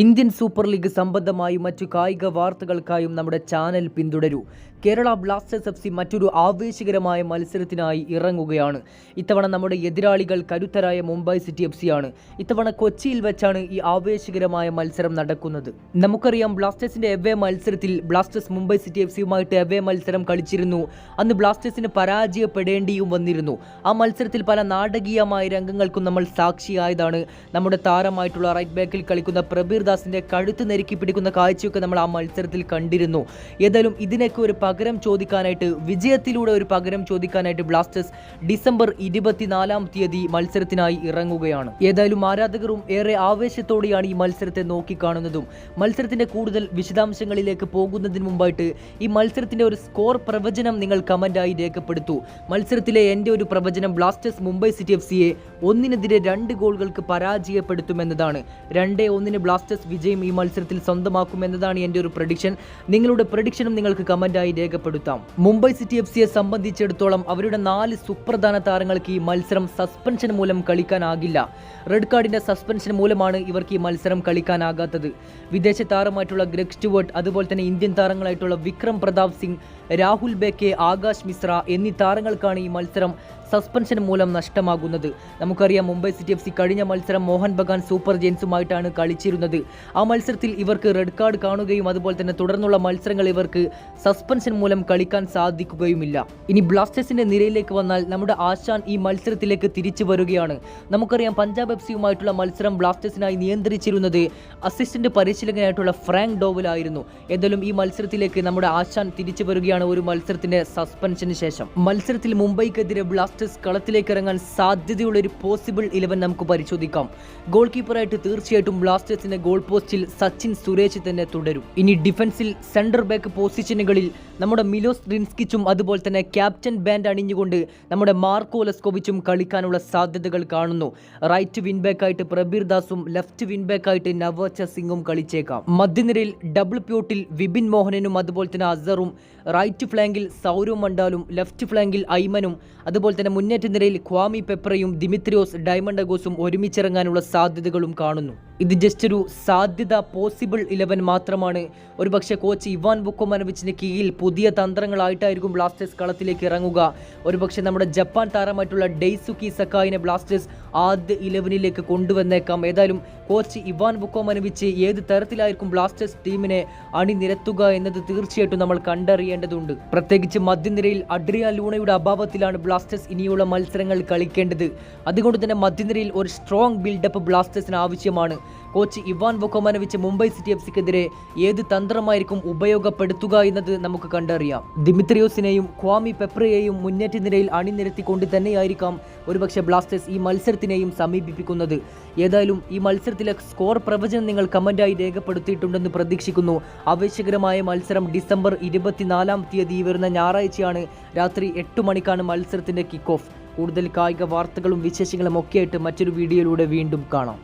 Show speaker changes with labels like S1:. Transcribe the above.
S1: Indian super league സംബന്ധമായും മറ്റു കായിക വാർത്തകൾക്കായും നമ്മുടെ ചാനൽ പിന്തുടരൂ. കേരള ബ്ലാസ്റ്റേഴ്സ് എഫ് സി മറ്റൊരു ആവേശകരമായ മത്സരത്തിനായി ഇറങ്ങുകയാണ്. ഇത്തവണ നമ്മുടെ എതിരാളികൾ കരുത്തരായ മുംബൈ സിറ്റി എഫ് സി ആണ്. ഇത്തവണ കൊച്ചിയിൽ വെച്ചാണ് ഈ ആവേശകരമായ മത്സരം നടക്കുന്നത്. നമുക്കറിയാം ബ്ലാസ്റ്റേഴ്സിന്റെ എവേ മത്സരത്തിൽ ബ്ലാസ്റ്റേഴ്സ് മുംബൈ സിറ്റി എഫ് സിയുമായിട്ട് എവേ മത്സരം കളിച്ചിരുന്നു. അന്ന് ബ്ലാസ്റ്റേഴ്സിന് പരാജയപ്പെടേണ്ടിയും വന്നിരുന്നു. ആ മത്സരത്തിൽ പല നാടകീയമായ രംഗങ്ങൾക്കും നമ്മൾ സാക്ഷിയായതാണ് നമ്മുടെ താരമായിട്ടുള്ള റൈറ്റ് ബാക്കിൽ കളിക്കുന്ന പ്രബീർ ദാസിന്റെ കഴുത്ത് നെരുക്കി പിടിക്കുന്ന കാഴ്ചയൊക്കെ നമ്മൾ ആ മത്സരത്തിൽ കണ്ടിരുന്നു. ഏതായാലും ഇതിനൊക്കെ ഒരു പകരം ചോദിക്കാനായിട്ട് വിജയത്തിലൂടെ ഒരു പകരം ചോദിക്കാനായിട്ട് ബ്ലാസ്റ്റേഴ്സ് ഡിസംബർ ഇരുപത്തിനാലാം തീയതി മത്സരത്തിനായി ഇറങ്ങുകയാണ്. ഏതായാലും ആരാധകരും ഏറെ ആവേശത്തോടെയാണ് ഈ മത്സരത്തെ നോക്കിക്കാണുന്നതും. മത്സരത്തിന്റെ കൂടുതൽ വിശദാംശങ്ങളിലേക്ക് പോകുന്നതിന് മുമ്പായിട്ട് ഈ മത്സരത്തിന്റെ ഒരു സ്കോർ പ്രവചനം നിങ്ങൾ കമന്റായി രേഖപ്പെടുത്തു. മത്സരത്തിലെ എന്റെ ഒരു പ്രവചനം ബ്ലാസ്റ്റേഴ്സ് മുംബൈ സിറ്റി എഫ് സിയെ ഒന്നിനെതിരെ രണ്ട് ഗോളുകൾക്ക് പരാജയപ്പെടുത്തുമെന്നതാണ്. രണ്ടേ ഒന്നിന് ബ്ലാസ്റ്റേഴ്സ് വിജയം ഈ മത്സരത്തിൽ സ്വന്തമാക്കും സ്വന്തമാക്കുമെന്നതാണ് എന്റെ ഒരു പ്രഡിക്ഷൻ നിങ്ങളുടെ പ്രഡിക്ഷനും നിങ്ങൾക്ക് കമന്റായി രേഖപ്പെടുത്താം. മുംബൈ സിറ്റി എഫ് സിയെ സംബന്ധിച്ചിടത്തോളം അവരുടെ നാല് സുപ്രധാന താരങ്ങൾക്ക് ഈ മത്സരം സസ്പെൻഷൻ മൂലം കളിക്കാനാകില്ല. റെഡ് കാർഡിന്റെ സസ്പെൻഷൻ മൂലമാണ് ഇവർക്ക് ഈ മത്സരം കളിക്കാനാകാത്തത്. വിദേശ താരമായിട്ടുള്ള ഗ്രെഗ് സ്റ്റുവർട്ട് അതുപോലെ തന്നെ ഇന്ത്യൻ താരങ്ങളായിട്ടുള്ള വിക്രം പ്രതാപ് സിംഗ് രാഹുൽ ബേക്കെ ആകാശ് മിശ്ര എന്നീ താരങ്ങൾക്കാണ് ഈ മത്സരം സസ്പെൻഷൻ മൂലം നഷ്ടമാകുന്നത്. നമുക്കറിയാം മുംബൈ സിറ്റി എഫ് സി കഴിഞ്ഞ മത്സരം മോഹൻ ബഗാൻ സൂപ്പർ ജെയിൻസുമായിട്ടാണ് കളിച്ചിരുന്നത്. ആ മത്സരത്തിൽ ഇവർക്ക് റെഡ് കാർഡ് കാണുകയും അതുപോലെ തന്നെ തുടർന്നുള്ള മത്സരങ്ങൾ ഇവർക്ക് സസ്പെൻഷൻ മൂലം കളിക്കാൻ സാധിക്കുകയുമില്ല. ഇനി ബ്ലാസ്റ്റേഴ്സിന്റെ നിരയിലേക്ക് വന്നാൽ നമ്മുടെ ആശാൻ ഈ മത്സരത്തിലേക്ക് തിരിച്ചു വരികയാണ്. നമുക്കറിയാം പഞ്ചാബ് എഫ് സിയുമായിട്ടുള്ള മത്സരം ബ്ലാസ്റ്റേഴ്സിനായി നിയന്ത്രിച്ചിരുന്നത് അസിസ്റ്റന്റ് പരിശീലകനായിട്ടുള്ള ഫ്രാങ്ക് ഡോവലായിരുന്നു. എന്തായാലും ഈ മത്സരത്തിലേക്ക് നമ്മുടെ ആശാൻ തിരിച്ചു വരികയാണ്. ഒരു മത്സരത്തിന്റെ സസ്പെൻഷന് ശേഷം. മത്സരത്തിൽ മുംബൈക്കെതിരെ ബ്ലാസ്റ്റേഴ്സ് കളത്തിലേക്ക് ഇറങ്ങാൻ സാധ്യതയുള്ള ഒരു പോസിബിൾ ഇലവൻ നമുക്ക് പരിശോധിക്കാം. ഗോൾ കീപ്പറായിട്ട് തീർച്ചയായിട്ടും ബ്ലാസ്റ്റേഴ്സിന്റെ ഗോൾ പോസ്റ്റിൽ സച്ചിൻ സുരേഷ് തന്നെ തുടരും. ഇനി ഡിഫൻസിൽ സെന്റർ ബാക്ക് പൊസിഷനുകളിൽ നമ്മുടെ മിലോസ് റിൻസ്കിച്ചും അതുപോലെ തന്നെ ക്യാപ്റ്റൻ ബാൻഡ് അണിഞ്ഞുകൊണ്ട് നമ്മുടെ മാർക്കോ ലെസ്കോവിച്ചും കളിക്കാനുള്ള സാധ്യതകൾ കാണുന്നു. റൈറ്റ് വിൻ ബാക്കായിട്ട് പ്രബീർ ദാസും ലെഫ്റ്റ് വിൻ ബാക്കായിട്ട് നവോച്ച സിംഗും കളിച്ചേക്കാം. മധ്യനിരയിൽ ഡബിൾ പ്യൂട്ടിൽ വിപിൻ മോഹനനും അതുപോലെ തന്നെ അസറും റൈറ്റ് ഫ്ലാങ്കിൽ സൗരവ് മണ്ടാലും ലെഫ്റ്റ് ഫ്ലാങ്കിൽ ഐമനും അതുപോലെ തന്നെ മുന്നേറ്റ നിരയിൽ ക്വാമി പെപ്രയും ദിമിത്രിയോസ് ഡയമണ്ടഗോസും ഒരുമിച്ചിറങ്ങാനുള്ള സാധ്യതകളും കാണുന്നു. ഇത് ജസ്റ്റ് ഒരു സാധ്യത പോസിബിൾ ഇലവൻ മാത്രമാണ്. ഒരുപക്ഷെ കോച്ച് ഇവാൻ ബുക്കോമനവിച്ചിന് കീഴിൽ പുതിയ തന്ത്രങ്ങളായിട്ടായിരിക്കും ബ്ലാസ്റ്റേഴ്സ് കളത്തിലേക്ക് ഇറങ്ങുക. ഒരുപക്ഷെ നമ്മുടെ ജപ്പാൻ താരമായിട്ടുള്ള ഡെയ്സുക്കി സക്കായിനെ ബ്ലാസ്റ്റേഴ്സ് ആദ്യ ഇലവനിലേക്ക് കൊണ്ടുവന്നേക്കാം. ഏതായാലും കോച്ച് ഇവാൻ ബുക്കോമനവിച്ച് ഏത് തരത്തിലായിരിക്കും ബ്ലാസ്റ്റേഴ്സ് ടീമിനെ അണിനിരത്തുക എന്നത് തീർച്ചയായിട്ടും നമ്മൾ കണ്ടറിയേണ്ടതുണ്ട്. പ്രത്യേകിച്ച് മധ്യനിരയിൽ അഡ്രിയ ലൂണയുടെ അഭാവത്തിലാണ് ബ്ലാസ്റ്റേഴ്സ് ഇനിയുള്ള മത്സരങ്ങൾ കളിക്കേണ്ടത്. അതുകൊണ്ട് തന്നെ മധ്യനിരയിൽ ഒരു സ്ട്രോങ് ബിൽഡപ്പ് ബ്ലാസ്റ്റേഴ്സിന് ആവശ്യമാണ്. Coach Ivan Vukomanovic Mumbai City F സിക്കെതിരെ ഏത് തന്ത്രമായിരിക്കും ഉപയോഗപ്പെടുത്തുക എന്നത് നമുക്ക് കണ്ടറിയാം. ദിമിത്രിയോസിനെയും ക്വാമി പെപ്രയെയും മുന്നേറ്റ നിരയിൽ അണിനിരത്തിക്കൊണ്ട് തന്നെയായിരിക്കാം ഒരുപക്ഷെ ബ്ലാസ്റ്റേഴ്സ് ഈ മത്സരത്തിനെയും സമീപിപ്പിക്കുന്നത്. ഏതായാലും ഈ മത്സരത്തിലെ സ്കോർ പ്രവചനം നിങ്ങൾ കമന്റായി രേഖപ്പെടുത്തിയിട്ടുണ്ടെന്ന് പ്രതീക്ഷിക്കുന്നു. ആവേശകരമായ മത്സരം ഡിസംബർ ഇരുപത്തിനാലാം തീയതി വരുന്ന ഞായറാഴ്ചയാണ് രാത്രി എട്ട് മണിക്കാണ് മത്സരത്തിന്റെ കിക്ക് ഓഫ് കൂടുതൽ കായിക വാർത്തകളും വിശേഷങ്ങളും ഒക്കെയായിട്ട് മറ്റൊരു വീഡിയോയിലൂടെ വീണ്ടും കാണാം.